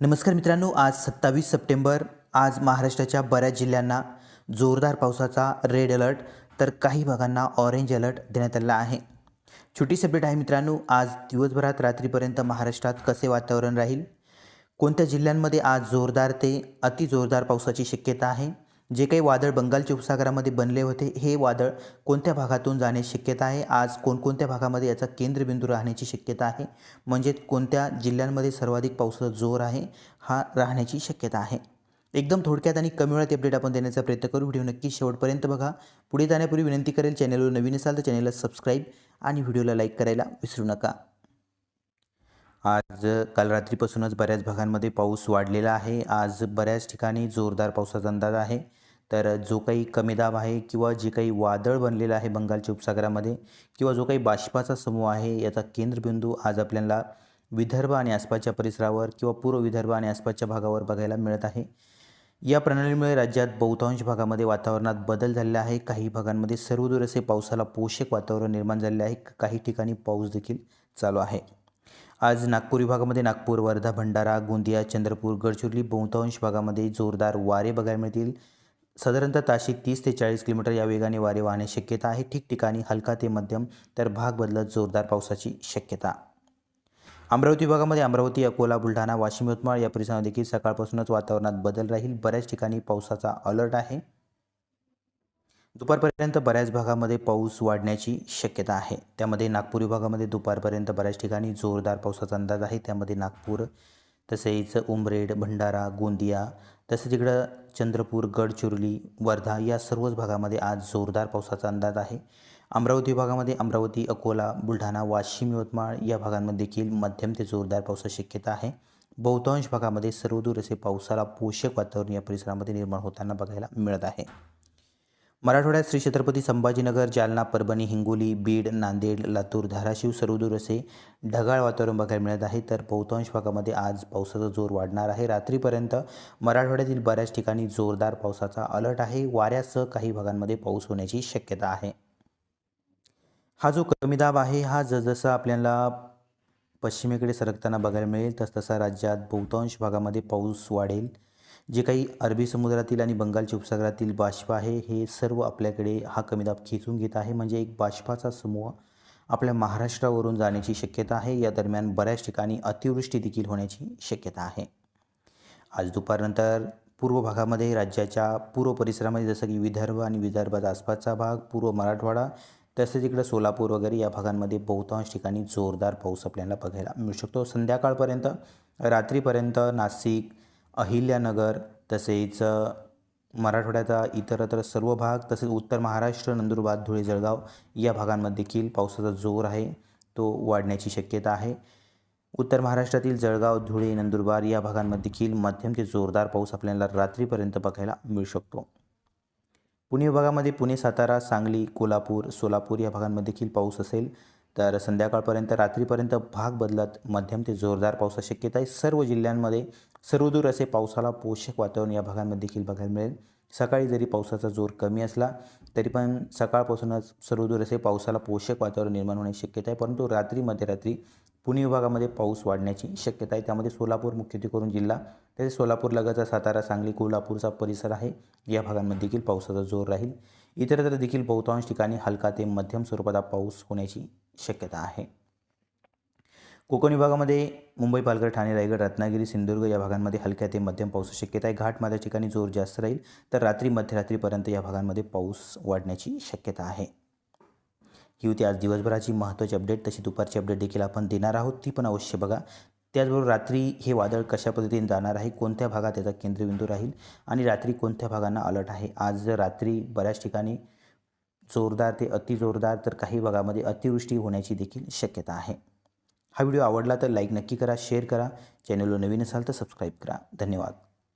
नमस्कार मित्रांनो आज सत्तावीस सप्टेंबर. आज महाराष्ट्राच्या बऱ्याच जिल्ह्यांना जोरदार पावसाचा रेड अलर्ट तर काही भागांना ऑरेंज अलर्ट देण्यात आलेला आहे. छोटी अपडेट आहे मित्रांनो आज दिवसभरात रात्रीपर्यंत महाराष्ट्रात कसे वातावरण राहील? कोणत्या जिल्ह्यांमध्ये आज जोरदार ते अति जोरदार पावसाची शक्यता आहे? जे काही वादळ बंगालच्या उपसागरामध्ये बनले होते हे वादळ कोणत्या भागातून जाण्याची शक्यता आहे? आज कोणकोणत्या भागामध्ये याचा केंद्रबिंदू राहण्याची शक्यता आहे? म्हणजेच कोणत्या जिल्ह्यांमध्ये सर्वाधिक पावसाचा जोर आहे हा राहण्याची शक्यता आहे. एकदम थोडक्यात आणि कमी वेळात अपडेट आपण देण्याचा प्रयत्न करू. व्हिडिओ नक्की शेवटपर्यंत बघा. पुढे जाण्यापूर्वी विनंती करेल चॅनलवर नवीन असाल तर चॅनलला सबस्क्राईब आणि व्हिडिओला लाईक करायला विसरू नका. आज काल रात्रीपासूनच बऱ्याच भागांमध्ये पाऊस वाढलेला आहे. आज बऱ्याच ठिकाणी जोरदार पावसाचा अंदाज आहे. तर जो काही कमी दाब आहे किंवा जे काही वादळ बनलेलं आहे बंगालच्या उपसागरामध्ये किंवा जो काही बाष्पाचा समूह आहे याचा केंद्रबिंदू आज आपल्याला विदर्भ आणि आसपासच्या परिसरावर किंवा पूर्व विदर्भ आणि आसपासच्या भागावर बघायला मिळत आहे. या प्रणालीमुळे राज्यात बहुतांश भागामध्ये वातावरणात बदल झालेला आहे. काही भागांमध्ये सर्वदूर असे पावसाला पोषक वातावरण निर्माण झालेले आहे. काही ठिकाणी पाऊस देखील चालू आहे. आज नागपूर विभागामध्ये नागपूर वर्धा भंडारा गोंदिया चंद्रपूर गडचिरोली बहुतांश भागामध्ये जोरदार वारे बघायला मिळतील. साधारणतः ताशी तीस ते चाळीस किलोमीटर या वेगाने वारे वाहण्याची शक्यता आहे. ठिकठिकाणी हलका ते मध्यम तर भाग बदलत जोरदार पावसाची शक्यता. अमरावती विभागामध्ये अमरावती अकोला बुलढाणा वाशिम यवतमाळ या परिसरामध्ये देखील सकाळपासूनच वातावरणात बदल राहील. बऱ्याच ठिकाणी पावसाचा अलर्ट आहे. दुपारपर्यंत बऱ्याच भागामध्ये पाऊस वाढण्याची शक्यता आहे. त्यामध्ये नागपूर विभागामध्ये दुपारपर्यंत बऱ्याच ठिकाणी जोरदार पावसाचा अंदाज आहे. त्यामध्ये नागपूर तसेच उमरेड भंडारा गोंदिया तसेच इकडं चंद्रपूर गडचिरोली वर्धा या सर्वच भागामध्ये आज जोरदार पावसाचा अंदाज आहे. अमरावती विभागामध्ये अमरावती अकोला बुलढाणा वाशिम यवतमाळ या भागांमध्ये देखील मध्यम ते जोरदार पावसाची शक्यता आहे. बहुतांश भागामध्ये सर्वदूर असे पावसाला पोषक वातावरण या परिसरामध्ये निर्माण होताना बघायला मिळत आहे. मराठवाड्यात श्री छत्रपती संभाजीनगर जालना परभणी हिंगोली बीड नांदेड लातूर धाराशिव सर्वदूर असे ढगाळ वातावरण बघायला मिळत आहे. तर बहुतांश भागामध्ये आज पावसाचा जोर वाढणार आहे. रात्रीपर्यंत मराठवाड्यातील बऱ्याच ठिकाणी जोरदार पावसाचा अलर्ट आहे. वाऱ्यासह काही भागांमध्ये पाऊस होण्याची शक्यता आहे. हा जो कमी दाब आहे हा जसजसा आपल्याला पश्चिमेकडे सरकताना बघायला मिळेल तसतसा राज्यात बहुतांश भागामध्ये पाऊस वाढेल. जे काही अरबी समुद्रातील आणि बंगालच्या उपसागरातील बाष्प आहे हे सर्व आपल्याकडे हा कमी दाब खेचून घेत आहे. म्हणजे एक बाष्पाचा समूह आपल्या महाराष्ट्रावरून जाण्याची शक्यता आहे. या दरम्यान बऱ्याच ठिकाणी अतिवृष्टी देखील होण्याची शक्यता आहे. आज दुपारनंतर पूर्व भागामध्ये राज्याच्या पूर्व परिसरामध्ये जसं की विदर्भ आणि विदर्भाचा आसपासचा भाग पूर्व मराठवाडा तसेच इकडं सोलापूर वगैरे या भागांमध्ये बहुतांश ठिकाणी जोरदार पाऊस आपल्याला बघायला मिळू शकतो. संध्याकाळपर्यंत रात्रीपर्यंत नाशिक अहिल्यानगर तसेच मराठवाड्याचा इतरत्र सर्व भाग तसेच उत्तर महाराष्ट्र नंदुरबार धुळे जळगाव या भागांमध्ये देखील पावसाचा जोर आहे. तो वाढण्याची शक्यता आहे. उत्तर महाराष्ट्रातील जळगाव धुळे नंदुरबार या भागांमध्ये देखील मध्यम ते जोरदार पाऊस आपल्याला रात्रीपर्यंत बघायला मिळू शकतो. पुणे विभागामध्ये पुणे सातारा सांगली कोल्हापूर सोलापूर या भागांमध्ये देखील पाऊस असेल. तर संध्याकाळपर्यंत रात्रीपर्यंत भाग बदलत मध्यम ते जोरदार पावसाची शक्यता आहे. सर्व जिल्ह्यांमध्ये सर्वदूर असे पावसाला पोषक वातावरण या भागांमध्ये देखील बघायला मिळेल. सकाळी जरी पावसाचा जोर कमी असला तरी पण सकाळपासूनच सर्वदूर असे पावसाला पोषक वातावरण निर्माण होण्याची शक्यता आहे. परंतु रात्री मध्यरात्री पुणे विभागामध्ये पाऊस वाढण्याची शक्यता आहे. त्यामध्ये सोलापूर मुख्यत्वे करून जिल्हा तसेच सोलापूर लगतचा सातारा सांगली कोल्हापूरचा परिसर आहे. या भागांमध्ये देखील पावसाचा जोर राहील. इतरत्र देखील बहुतांश ठिकाणी हलका ते मध्यम स्वरूपाचा पाऊस होण्याची शक्यता आहे. कोकण विभागामध्ये मुंबई पालघर ठाणे रायगड रत्नागिरी सिंधुदुर्ग या भागांमध्ये हलक्या ते मध्यम पावसाची शक्यता आहे. घाटमाथ्या ठिकाणी जोर जास्त राहील. तर रात्री मध्यरात्रीपर्यंत या भागांमध्ये पाऊस वाढण्याची शक्यता आहे. ही होती आज दिवसभराची महत्त्वाची अपडेट तशी दुपारची अपडेट देखील आपण देणार आहोत. ती पण अवश्य बघा. त्याचबरोबर रात्री हे वादळ कशा पद्धतीने जाणार आहे कोणत्या भागात त्याचा केंद्रबिंदू राहील आणि रात्री कोणत्या भागांना अलर्ट आहे? आज रात्री बऱ्याच ठिकाणी जोरदार ते अतिजोरदार तर काही भागामध्ये अतिवृष्टी होण्याची देखील शक्यता आहे. हा व्हिडिओ आवडला तर लाईक नक्की करा शेअर करा. चॅनलवर नवीन असाल तर सबस्क्राईब करा. धन्यवाद.